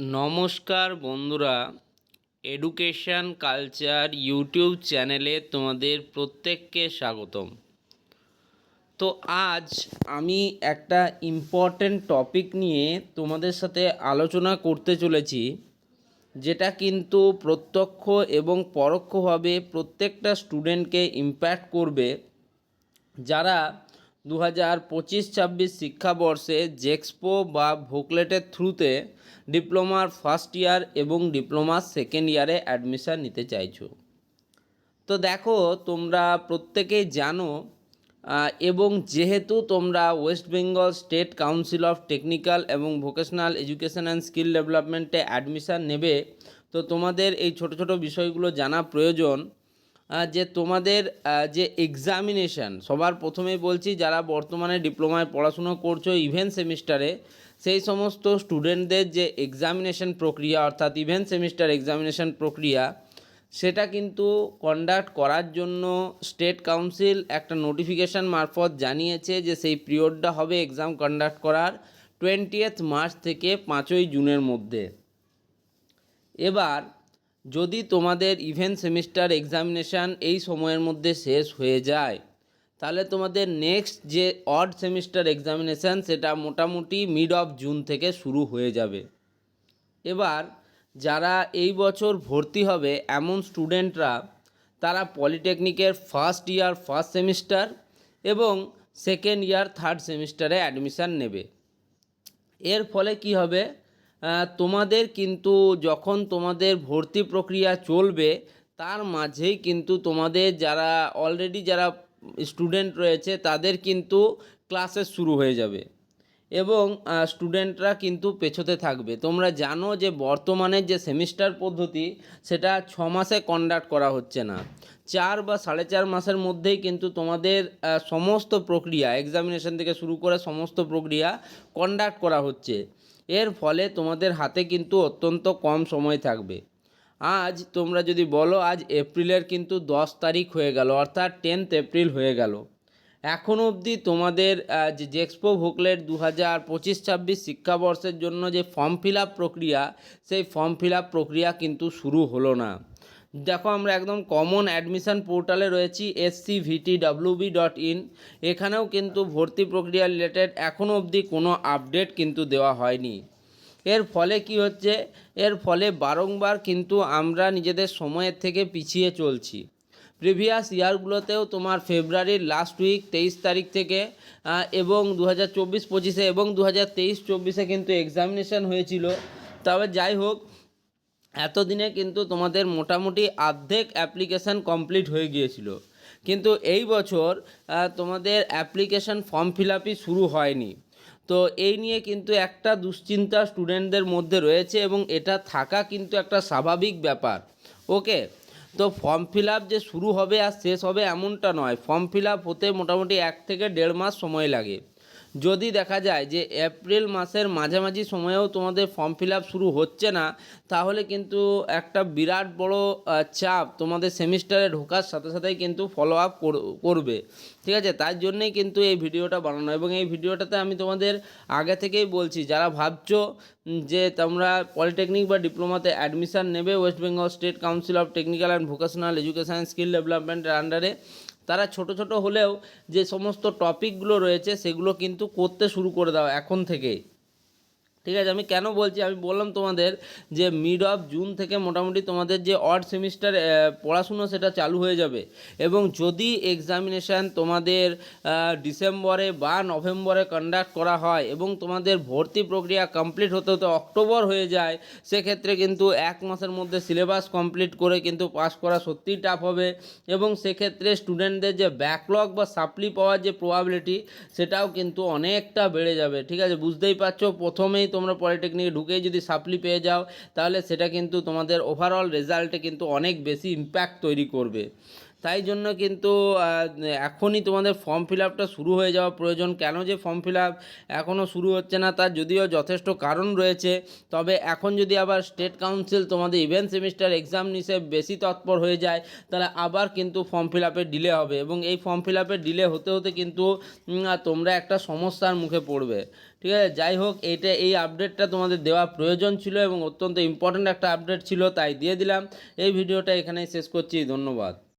নমস্কার বন্ধুরা education culture YouTube চ্যানেলে তোমাদের প্রত্যেককে স্বাগতম। তো আজ আমি একটা ইম্পর্ট্যান্ট টপিক নিয়ে তোমাদের সাথে আলোচনা করতে চলেছি, যেটা কিন্তু প্রত্যক্ষ এবং পরোক্ষভাবে প্রত্যেকটা স্টুডেন্টকে ইম্প্যাক্ট করবে, যারা দু হাজার পঁচিশ ছাব্বিশ শিক্ষাবর্ষে জেক্সপো বা ভোকলেটের থ্রুতে ডিপ্লোমার ফার্স্ট ইয়ার এবং ডিপ্লোমার সেকেন্ড ইয়ারে অ্যাডমিশান নিতে চাইছো। তো দেখো, তোমরা প্রত্যেকেই জানো এবং যেহেতু তোমরা West Bengal state council of technical এবং ভোকেশনাল এডুকেশন অ্যান্ড স্কিল ডেভেলপমেন্টে অ্যাডমিশান নেবে, তো তোমাদের এই ছোট ছোট বিষয়গুলো জানা প্রয়োজন। যে তোমাদের যে এক্সামিনেশান সবার প্রথমেই বলছি যারা বর্তমানে ডিপ্লোমায় পড়াশুনো করছ ইভেন্ট সেমিস্টারে সেই সমস্ত স্টুডেন্টদের যে এক্সামিনেশন প্রক্রিয়া, অর্থাৎ ইভেন্ট সেমিস্টার এক্সামিনেশন প্রক্রিয়া, সেটা কিন্তু কন্ডাক্ট করার জন্য স্টেট কাউন্সিল একটা নোটিফিকেশান মারফত জানিয়েছে যে সেই পিরিয়ডটা হবে এক্সাম কন্ডাক্ট করার টোয়েন্টিয়েথ মার্চ থেকে পাঁচই জুনের মধ্যে। এবার যদি তোমাদের ইভেন্ট সেমিস্টার এক্সামিনেশান এই সময়ের মধ্যে শেষ হয়ে যায়, তাহলে তোমাদের নেক্সট যে অড সেমিস্টার এক্সামিনেশান সেটা মোটামুটি মিড অফ জুন থেকে শুরু হয়ে যাবে। এবার যারা এই বছর ভর্তি হবে, এমন স্টুডেন্টরা তারা পলিটেকনিকের ফার্স্ট ইয়ার ফার্স্ট সেমিস্টার এবং সেকেন্ড ইয়ার থার্ড সেমিস্টারে অ্যাডমিশান নেবে। এর ফলে কি হবে? তোমাদের কিন্তু যখন তোমাদের ভর্তি প্রক্রিয়া চলবে, তার মাঝেই কিন্তু তোমাদের যারা অলরেডি যারা স্টুডেন্ট রয়েছে, তাদের কিন্তু ক্লাসেস শুরু হয়ে যাবে। এবং স্টুডেন্টরা কিন্তু পেছোতে থাকবে। তোমরা জানো যে বর্তমানে যে সেমিস্টার পদ্ধতি, সেটা ছ মাসে কন্ডাক্ট করা হচ্ছে না। চার বা সাড়ে চার মাসের মধ্যেই কিন্তু তোমাদের সমস্ত প্রক্রিয়া এক্সামিনেশন থেকে শুরু করে সমস্ত প্রক্রিয়া কন্ডাক্ট করা হচ্ছে। এর ফলে তোমাদের হাতে কিন্তু অত্যন্ত কম সময় থাকবে। আজ তোমরা যদি বলো, আজ এপ্রিলের কিন্তু দশ তারিখ হয়ে গেল, অর্থাৎ টেন্থ এপ্রিল হয়ে গেল। এখনও অবধি তোমাদের যে জেক্সপো ভোকলেট দু হাজার পঁচিশ ছাব্বিশ শিক্ষাবর্ষের জন্য যে ফর্ম ফিল আপ প্রক্রিয়া, সেই ফর্ম ফিল আপ প্রক্রিয়া কিন্তু শুরু হলো না। দেখো আমরা একদম কমন অ্যাডমিশন পোর্টালে রয়েছি SC VT WB dot in এখানেও কিন্তু ভর্তি প্রক্রিয়া রিলেটেড এখনও অবধি কোনো আপডেট কিন্তু দেওয়া হয়নি। এর ফলে কি হচ্ছে? এর ফলে বারংবার কিন্তু আমরা নিজেদের সময়ের থেকে পিছিয়ে চলছি। প্রিভিয়াস ইয়ারগুলোতেও তোমার ফেব্রুয়ারির লাস্ট উইক তেইশ তারিখ থেকে এবং দু হাজার চব্বিশ পঁচিশে এবং দু হাজার তেইশ চব্বিশে কিন্তু এক্সামিনেশন হয়েছিল। তবে যাই হোক এতদিনে কিন্তু তোমাদের মোটামুটি অর্ধেক অ্যাপ্লিকেশান কমপ্লিট হয়ে গিয়েছিল। কিন্তু এই বছর তোমাদের অ্যাপ্লিকেশান ফর্ম ফিল আপই শুরু হয়নি। তো এই নিয়ে কিন্তু একটা দুশ্চিন্তা স্টুডেন্টদের মধ্যে রয়েছে এবং এটা থাকা কিন্তু একটা স্বাভাবিক ব্যাপার। ওকে তো ফর্ম ফিল আপ যে শুরু হবে আর শেষ হবে এমনটা নয়। ফর্ম ফিল আপ হতে মোটামুটি এক থেকে দেড় মাস সময় লাগে। যদি দেখা যায় যে এপ্রিল মাসের মাঝামাঝি সময়েও তোমাদের ফর্ম ফিল আপ শুরু হচ্ছে না, তাহলে কিন্তু একটা বিরাট বড় চাপ তোমাদের সেমিস্টারে ঢোকার সাথে সাথেই কিন্তু ফলো আপ করবে। ঠিক আছে? তার জন্যেই কিন্তু এই ভিডিওটা বানানো এবং এই ভিডিওটাতে আমি তোমাদের আগে থেকেই বলছি, যারা ভাবছ যে তোমরা পলিটেকনিক বা ডিপ্লোমাতে অ্যাডমিশান নেবে West Bengal state council of technical and vocational education skill ডেভেলপমেন্টের আন্ডারে তারা ছোট ছোট হলেও যে সমস্ত টপিকগুলো রয়েছে সেগুলো কিন্তু করতে শুরু করে দাও এখন থেকেই ঠিক আছে, আমি কেন বলছি? আমি বললাম তোমাদের যে মিড অফ জুন থেকে মোটামুটি তোমাদের যে অড সেমিস্টার পড়াশুনো সেটা চালু হয়ে যাবে। এবং যদি এক্সামিনেশান তোমাদের ডিসেম্বরে বা নভেম্বরে কন্ডাক্ট করা হয় এবং তোমাদের ভর্তি প্রক্রিয়া কমপ্লিট হতে হতে অক্টোবর হয়ে যায়, সেক্ষেত্রে কিন্তু এক মাসের মধ্যে সিলেবাস কমপ্লিট করে কিন্তু পাস করা সত্যিই টাফ হবে। এবং সেক্ষেত্রে স্টুডেন্টদের যে ব্যাকলগ বা সাপ্লি পাওয়ার যে প্রবাবিলিটি সেটাও কিন্তু অনেকটা বেড়ে যাবে। ঠিক আছে, বুঝতেই পারছ? প্রথমেই তোমরা পলিটেকনিকে ঢুকে যদি সাপ্লি পেয়ে যাও, তাহলে সেটা কিন্তু তোমাদের ওভারঅল রেজাল্টে কিন্তু অনেক বেশি ইম্প্যাক্ট তৈরি করবে। তাই জন্য কিন্তু এখনই তোমাদের ফর্ম ফিল আপটা শুরু হয়ে যাওয়া প্রয়োজন। কেন যে ফর্ম ফিল আপ এখনও শুরু হচ্ছে না, তার যদিও যথেষ্ট কারণ রয়েছে। তবে এখন যদি আবার স্টেট কাউন্সিল তোমাদের ইভেন্ট সেমিস্টার এক্সাম নিসে বেশি তৎপর হয়ে যায়, তাহলে আবার কিন্তু ফর্ম ফিল আপের ডিলে হবে। এবং এই ফর্ম ফিল আপের ডিলে হতে হতে কিন্তু তোমরা একটা সমস্যার মুখে পড়বে। ঠিক আছে? যাই হোক, এটা, এই আপডেটটা তোমাদের দেওয়া প্রয়োজন ছিল এবং অত্যন্ত ইম্পর্ট্যান্ট একটা আপডেট ছিল, তাই দিয়ে দিলাম। এই ভিডিওটা এখানেই শেষ করছি। ধন্যবাদ।